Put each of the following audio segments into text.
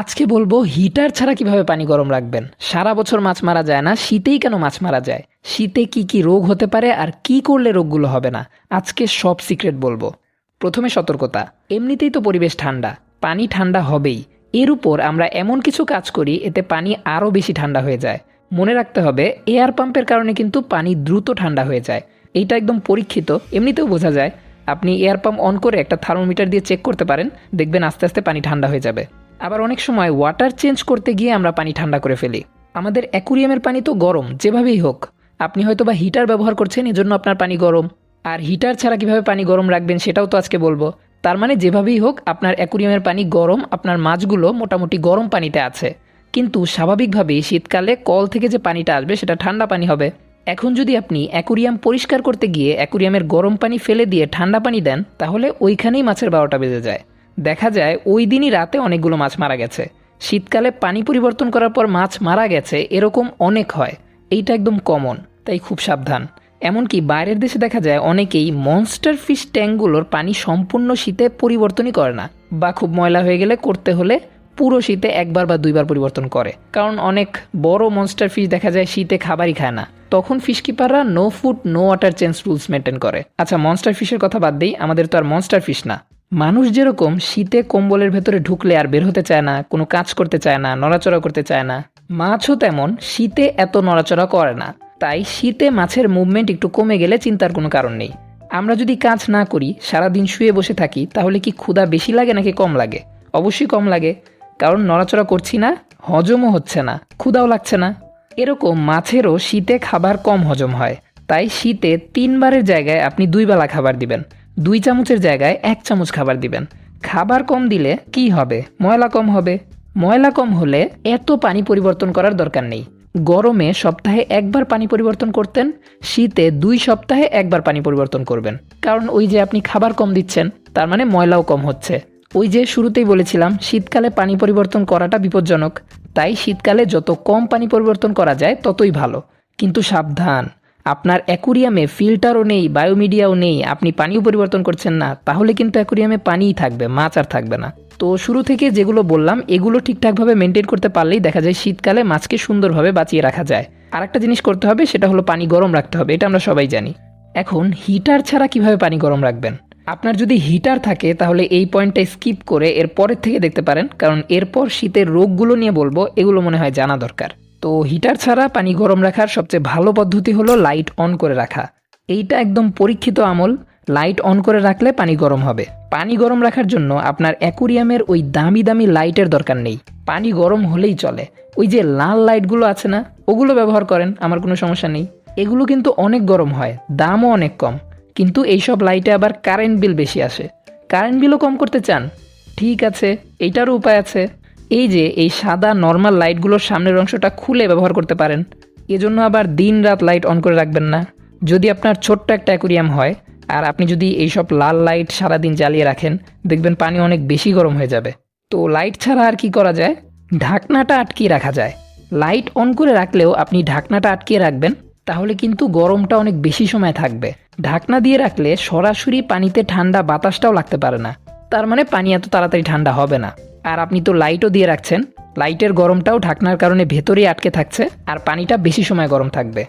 আজকে বলব, হিটার ছাড়া কীভাবে পানি গরম রাখবেন? সারা বছর মাছ মারা যায় না, শীতেই কেন মাছ মারা যায়? শীতে কি কি রোগ হতে পারে আর কি করলে রোগগুলো হবে না? আজকে সব সিক্রেট বলব। প্রথমে সতর্কতা। এমনিতেই তো পরিবেশ ঠান্ডা। পানি ঠান্ডা হবেই। এর উপর আমরা এমন কিছু কাজ করি, এতে পানি আরও বেশি ঠান্ডা হয়ে যায়। মনে রাখতে হবে, এয়ার পাম্পের কারণে কিন্তু পানি দ্রুত ঠান্ডা হয়ে যায়। এইটা একদম পরীক্ষিত, এমনিতেও বোঝা যায়। আপনি এয়ার পাম্প অন করে একটা থার্মোমিটার দিয়ে চেক করতে পারেন, দেখবেন আস্তে আস্তে পানি ঠান্ডা হয়ে যাবে। আবার অনেক সময় ওয়াটার চেঞ্জ করতে গিয়ে আমরা পানি ঠান্ডা করে ফেলি। আমাদের অ্যাকুরিয়ামের পানি তো গরম, যেভাবেই হোক। আপনি হয়তো বা হিটার ব্যবহার করছেন, এজন্য আপনার পানি গরম। আর হিটার ছাড়া কীভাবে পানি গরম রাখবেন সেটাও তো আজকে বলব। তার মানে যেভাবেই হোক, আপনার অ্যাকুরিয়ামের পানি গরম, আপনার মাছগুলো মোটামুটি গরম পানিতে আছে। কিন্তু স্বাভাবিকভাবেই শীতকালে কল থেকে যে পানিটা আসবে, সেটা ঠান্ডা পানি হবে। এখন যদি আপনি অ্যাকুরিয়াম পরিষ্কার করতে গিয়ে অ্যাকুরিয়ামের গরম পানি ফেলে দিয়ে ঠান্ডা পানি দেন, তাহলে ওইখানেই মাছের বারোটা বেজে যায়। দেখা যায় ওই দিনই রাতে অনেকগুলো মাছ মারা গেছে। শীতকালে পানি পরিবর্তন করার পর মাছ মারা গেছে, এরকম অনেক হয়। এইটা একদম কমন, তাই খুব সাবধান। এমনকি বাইরের দেশে দেখা যায় অনেকেই মনস্টার ফিশ ট্যাঙ্কগুলোর পানি সম্পূর্ণ শীতে পরিবর্তনই করে না, বা খুব ময়লা হয়ে গেলে করতে হলে পুরো শীতে একবার বা দুইবার পরিবর্তন করে। কারণ অনেক বড় মনস্টার ফিশ দেখা যায় শীতে খাবারই খায় না। তখন fish কিপাররা no food no water change rules maintain করে। আচ্ছা মনস্টার ফিশের কথা বাদ দিই, আমাদের তো আর মনস্টার ফিশ না। মানুষ যেরকম শীতে কম্বলের ভেতরে ঢুকলে আর বের হতে চায় না, কোনো কাজ করতে চায় না, নড়াচড়া করতে চায় না, মাছও তেমন শীতে এত নড়াচড়া করে না। তাই শীতে মাছের মুভমেন্ট একটু কমে গেলে চিন্তার কোনো কারণ নেই। আমরা যদি কাজ না করি, সারাদিন শুয়ে বসে থাকি, তাহলে কি ক্ষুধা বেশি লাগে নাকি কম লাগে? অবশ্যই কম লাগে, কারণ নড়াচড়া করছি না, হজমও হচ্ছে না, ক্ষুধাও লাগছে না। এরকম মাছেরও শীতে খাবার কম হজম হয়। তাই শীতে তিনবারের জায়গায় আপনি দুই বেলা খাবার দিবেন। দুই চামচের জায়গায় এক চামচ খাবার দিবেন। খাবার কম দিলে কি হবে? ময়লা কম হবে। ময়লা কম হলে এত পানি পরিবর্তন করার দরকার নেই। গরমে সপ্তাহে একবার পানি পরিবর্তন করতেন, শীতে দুই সপ্তাহে একবার পানি পরিবর্তন করবেন। কারণ ওই যে আপনি খাবার কম দিচ্ছেন, তার মানে ময়লাও কম হচ্ছে। ওই যে শুরুতেই বলেছিলাম, শীতকালে পানি পরিবর্তন করাটা বিপজ্জনক। তাই শীতকালে যত কম পানি পরিবর্তন করা যায়, ততই ভালো। কিন্তু সাবধান। আপনার অ্যাকুরিয়ামে ফিল্টারও নেই, বায়োমিডিয়াও নেই, আপনি পানিও পরিবর্তন করছেন না, তাহলে কিন্তু অ্যাকুরিয়ামে পানিই থাকবে, মাছ আর থাকবে না। তো শুরু থেকে যেগুলো বললাম, এগুলো ঠিকঠাকভাবে মেনটেন করতে পারলেই দেখা যায় শীতকালে মাছকে সুন্দরভাবে বাঁচিয়ে রাখা যায়। আর একটা জিনিস করতে হবে, সেটা হলো পানি গরম রাখতে হবে, এটা আমরা সবাই জানি। এখন হিটার ছাড়া কীভাবে পানি গরম রাখবেন? আপনার যদি হিটার থাকে, তাহলে এই পয়েন্টটা স্কিপ করে এর পরের থেকে দেখতে পারেন, কারণ এরপর শীতের রোগগুলো নিয়ে বলব, এগুলো মনে হয় জানা দরকার। তো হিটার ছাড়া পানি গরম রাখার সবচেয়ে ভালো পদ্ধতি হলো লাইট অন করে রাখা। এইটা একদম পরীক্ষিত আমল। লাইট অন করে রাখলে পানি গরম হবে। পানি গরম রাখার জন্য আপনার অ্যাকুরিয়ামের ওই দামি দামি লাইটের দরকার নেই। পানি গরম হলেই চলে। ওই যে লাল লাইটগুলো আছে না, ওগুলো ব্যবহার করেন, আমার কোনো সমস্যা নেই। এগুলো কিন্তু অনেক গরম হয়, দামও অনেক কম। কিন্তু এইসব লাইটে আবার কারেন্ট বিল বেশি আসে। কারেন্ট বিলও কম করতে চান? ঠিক আছে, এইটারও উপায় আছে। এই যে এই সাদা নর্মাল লাইটগুলোর সামনের অংশটা খুলে ব্যবহার করতে পারেন। এজন্য আবার দিন রাত লাইট অন করে রাখবেন না। যদি আপনার ছোট্ট একটা অ্যাকুরিয়াম হয়, আর আপনি যদি এইসব লাল লাইট সারাদিন জ্বালিয়ে রাখেন, দেখবেন পানি অনেক বেশি গরম হয়ে যাবে। তো লাইট ছাড়া আর কি করা যায়? ঢাকনাটা আটকিয়ে রাখা যায়। লাইট অন করে রাখলেও আপনি ঢাকনাটা আটকিয়ে রাখবেন, তাহলে কিন্তু গরমটা অনেক বেশি সময় থাকবে। ঢাকনা দিয়ে রাখলে সরাসরি পানিতে ঠান্ডা বাতাসটাও লাগতে পারে না। তার মানে পানি এত তাড়াতাড়ি ঠান্ডা হবে না। আর আপনি তো লাইটও দিয়ে রাখছেন। লাইটের গরমটাও ঢাকনার কারণে ভেতরেই আটকে থাকছে আর পানিটা বেশি সময় গরম থাকবে।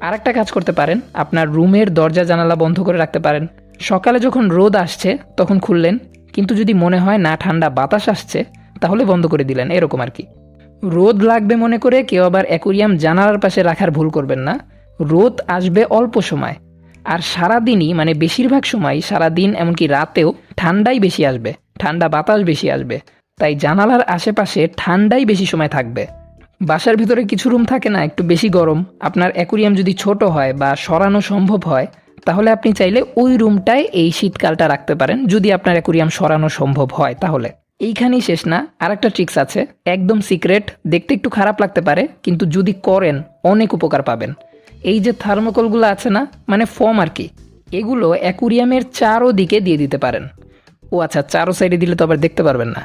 আর একটা কাজ করতে পারেন, আপনার রুমের দরজা জানালা বন্ধ করে রাখতে পারেন। সকালে যখন রোদ আসছে, তখন খুললেন, কিন্তু যদি মনে হয় না ঠান্ডা বাতাস আসছে, তাহলে বন্ধ করে দিলেন, এরকম আর কি। রোদ লাগবে মনে করে কেউ আবার অ্যাকুরিয়াম জানালার পাশে রাখার ভুল করবেন না। রোদ আসবে অল্প সময়। আর সারাদিনই মানে বেশিরভাগ সময় সারাদিন এমনকি রাতেও ঠান্ডাই বেশি আসবে। ঠান্ডা বাতাস বেশি আসবে। তাই জানালার আশেপাশে ঠান্ডাই বেশি সময় থাকবে। বাসার ভিতরে কিছু রুম থাকে না, একটু বেশি গরম। আপনার অ্যাকুরিয়াম যদি ছোট হয় বা সরানো সম্ভব হয়, তাহলে আপনি চাইলে ওই রুমটায় এই শীতকালটা রাখতে পারেন, যদি আপনার অ্যাকুরিয়াম সরানো সম্ভব হয় তাহলে। এইখানেই শেষ না আর একটা ট্রিক্স আছে। একদম সিক্রেট দেখতে একটু খারাপ লাগতে পারে, কিন্তু যদি করেন, অনেক উপকার পাবেন। এই যে থার্মোকলগুলো আছে না মানে ফর্ম আর কি, এগুলো অ্যাকুরিয়ামের চারো দিকে দিয়ে দিতে পারেন। ও আচ্ছা চারো সাইডে দিলে তো আবার দেখতে পারবেন না।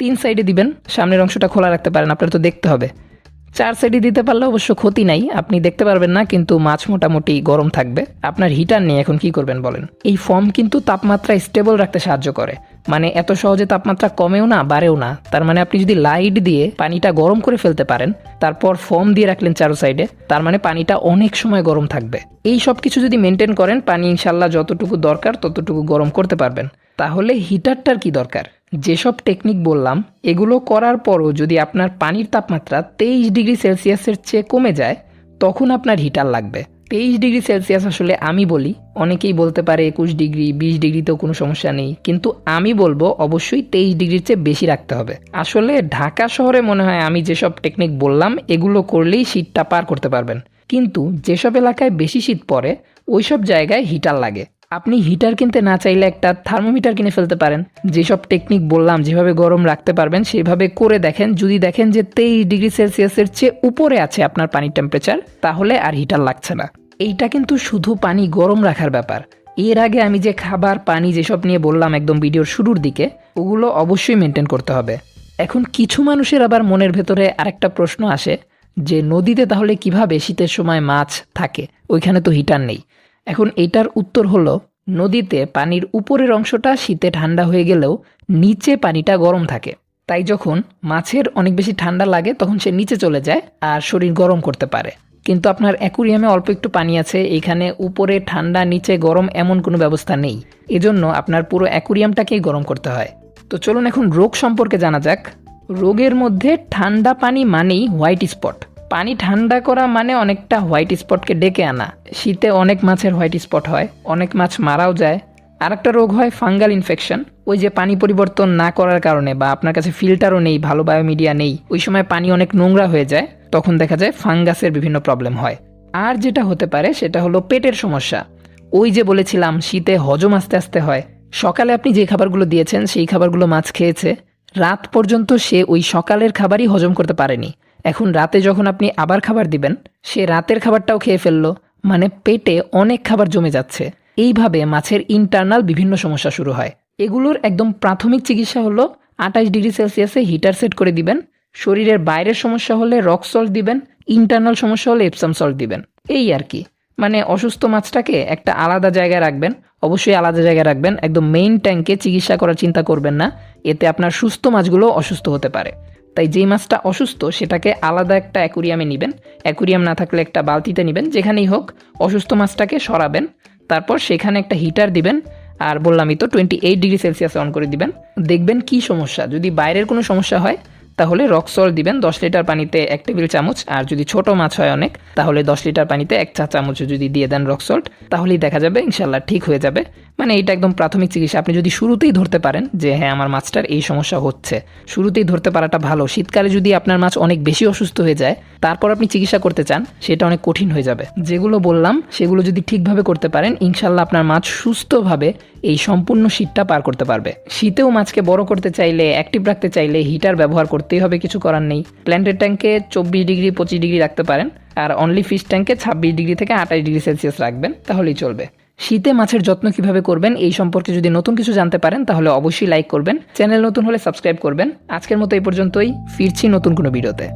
তিন সাইডে দিবেন, সামনের অংশটা খোলা রাখতে পারেন, আপনার তো দেখতে হবে। চার সাইডে দিতে পারলে অবশ্য ক্ষতি নাই, আপনি দেখতে পারবেন না, কিন্তু মাছ মোটামুটি গরম থাকবে। আপনার হিটার নিয়ে এখন কি করবেন বলেন? এই ফর্ম কিন্তু তাপমাত্রা স্টেবল রাখতে সাহায্য করে। মানে এত সহজে তাপমাত্রা কমেও না, বাড়েও না। তার মানে আপনি যদি লাইট দিয়ে পানিটা গরম করে ফেলতে পারেন, তারপর ফর্ম দিয়ে রাখলেন চারো সাইডে তার মানে পানিটা অনেক সময় গরম থাকবে। এই সব কিছু যদি মেনটেন করেন, পানি ইনশাল্লাহ যতটুকু দরকার, ততটুকু গরম করতে পারবেন। তাহলে হিটারটার কি দরকার? যেসব টেকনিক বললাম, এগুলো করার পরও যদি আপনার পানির তাপমাত্রা তেইশ ডিগ্রি সেলসিয়াসের চেয়ে কমে যায়, তখন আপনার হিটার লাগবে। তেইশ ডিগ্রি সেলসিয়াস আসলে আমি বলি, অনেকেই বলতে পারে একুশ ডিগ্রি, বিশ ডিগ্রিতেও কোনো সমস্যা নেই, কিন্তু আমি বলব অবশ্যই তেইশ ডিগ্রির চেয়ে বেশি রাখতে হবে। আসলে ঢাকা শহরে মনে হয় আমি যেসব টেকনিক বললাম, এগুলো করলেই শীতটা পার করতে পারবেন। কিন্তু যেসব এলাকায় বেশি শীত পড়ে, ওইসব জায়গায় হিটার লাগে। আপনি হিটার কিনতে না চাইলে একটা থার্মোমিটার কিনে ফেলতে পারেন। যেসব টেকনিক বললাম, যেভাবে গরম রাখতে পারবেন, সেভাবে করে দেখেন। যদি দেখেন যে তেইশ ডিগ্রি সেলসিয়াসের চেয়ে উপরে আছে আপনার পানির টেম্পারেচার তাহলে আর হিটার লাগছে না। এইটা কিন্তু শুধু পানি গরম রাখার ব্যাপার। এর আগে আমি যে খাবার, পানি যেসব নিয়ে বললাম একদম ভিডিওর শুরুর দিকে, ওগুলো অবশ্যই মেনটেন করতে হবে। এখন কিছু মানুষের আবার মনের ভেতরে আরেকটা প্রশ্ন আসে, যে নদীতে তাহলে কীভাবে শীতের সময় মাছ থাকে? ওইখানে তো হিটার নেই। এখন এটার উত্তর হলো, নদীতে পানির উপরের অংশটা শীতে ঠান্ডা হয়ে গেলেও নিচে পানিটা গরম থাকে। তাই যখন মাছের অনেক বেশি ঠান্ডা লাগে, তখন সে নিচে চলে যায় আর শরীর গরম করতে পারে। কিন্তু আপনার অ্যাকুরিয়ামে অল্প একটু পানি আছে, এখানে উপরে ঠান্ডা, নিচে গরম এমন কোনো ব্যবস্থা নেই। এজন্য আপনার পুরো অ্যাকুরিয়ামটাকেই গরম করতে হয়। তো চলুন এখন রোগ সম্পর্কে জানা যাক। রোগের মধ্যে ঠান্ডা পানি মানেই হোয়াইট স্পট। পানি ঠান্ডা করা মানে অনেকটা হোয়াইট স্পটকে ডেকে আনা। শীতে অনেক মাছের হোয়াইট স্পট হয়, অনেক মাছ মারাও যায়। আর একটা রোগ হয় ফাঙ্গাল ইনফেকশন ওই যে পানি পরিবর্তন না করার কারণে বা আপনার কাছে ফিল্টারও নেই, ভালো বায়োমিডিয়া নেই, ওই সময় পানি অনেক নোংরা হয়ে যায়, তখন দেখা যায় ফাঙ্গাসের বিভিন্ন প্রবলেম হয়। আর যেটা হতে পারে সেটা হলো পেটের সমস্যা। ওই যে বলেছিলাম, শীতে হজম আস্তে আস্তে হয়। সকালে আপনি যে খাবারগুলো দিয়েছেন, সেই খাবারগুলো মাছ খেয়েছে। রাত পর্যন্ত সে ওই সকালের খাবারই হজম করতে পারেনি। এখন রাতে যখন আপনি আবার খাবার দিবেন, সে রাতের খাবারটাও খেয়ে ফেলল মানে পেটে অনেক খাবার জমে যাচ্ছে। এইভাবে মাছের ইন্টারনাল বিভিন্ন সমস্যা শুরু হয়। এগুলোর একদম প্রাথমিক চিকিৎসা হলো, আঠাশ ডিগ্রি সেলসিয়াসে হিটার সেট করে দিবেন। শরীরের বাইরের সমস্যা হলে রক সল্ট দিবেন ইন্টারনাল সমস্যা হলে এপসাম সল্ট দিবেন। এই আর কি। মানে অসুস্থ মাছটাকে একটা আলাদা জায়গায় রাখবেন, অবশ্যই আলাদা জায়গায় রাখবেন, একদম মেইন ট্যাঙ্কে চিকিৎসা করার চিন্তা করবেন না। এতে আপনার সুস্থ মাছগুলো অসুস্থ হতে পারে। তাই যেই মাছটা অসুস্থ, সেটাকে আলাদা একটা অ্যাকুরিয়ামে নেবেন। অ্যাকুরিয়াম না থাকলে একটা বালতিতে নেবেন, যেখানেই হোক অসুস্থ মাছটাকে সরাবেন, তারপর সেখানে একটা হিটার দিবেন, আর বললামই তো টোয়েন্টি এইট ডিগ্রি সেলসিয়াসে অন করে দিবেন। দেখবেন কি সমস্যা, যদি বাইরের কোনো সমস্যা হয়, তাহলে রক সল্ট দিবেন, দশ লিটার পানিতে এক টেবিল চামচ, আর যদি ছোট মাছ হয় অনেক, তাহলে দশ লিটার পানিতে এক চা চামচ যদি দিয়ে দেন রক সল্ট তাহলেই দেখা যাবে ইনশাল্লাহ ঠিক হয়ে যাবে। মানে এটা একদম প্রাথমিক চিকিৎসা। আপনি যদি শুরুতেই ধরতে পারেন যে হ্যাঁ আমার মাছটার এই সমস্যা হচ্ছে। শুরুতেই ধরতে পারাটা ভালো। শীতকালে যদি আপনার মাছ অনেক বেশি অসুস্থ হয়ে যায়, তারপর আপনি চিকিৎসা করতে চান, সেটা অনেক কঠিন হয়ে যাবে। যেগুলো বললাম, সেগুলো যদি ঠিকভাবে করতে পারেন ইনশাল্লাহ আপনার মাছ সুস্থভাবে এই সম্পূর্ণ শীতটা পার করতে পারবে। শীতেও মাছকে বড় করতে চাইলে, অ্যাক্টিভ রাখতে চাইলে হিটার ব্যবহার করতেই হবে, কিছু করার নেই। প্ল্যান্টের ট্যাঙ্কে চব্বিশ ডিগ্রি, পঁচিশ ডিগ্রি রাখতে পারেন। আর অনলি ফিশ ট্যাঙ্কে ছাব্বিশ ডিগ্রি থেকে আঠাশ ডিগ্রি সেলসিয়াস রাখবেন, তাহলেই চলবে। শীতে মাছের যত্ন কীভাবে করবেন এই সম্পর্কে যদি নতুন কিছু জানতে পারেন, তাহলে অবশ্যই লাইক করবেন। চ্যানেল নতুন হলে সাবস্ক্রাইব করবেন। আজকের মতো এই পর্যন্তই। ফিরছি নতুন কোনো ভিডিওতে।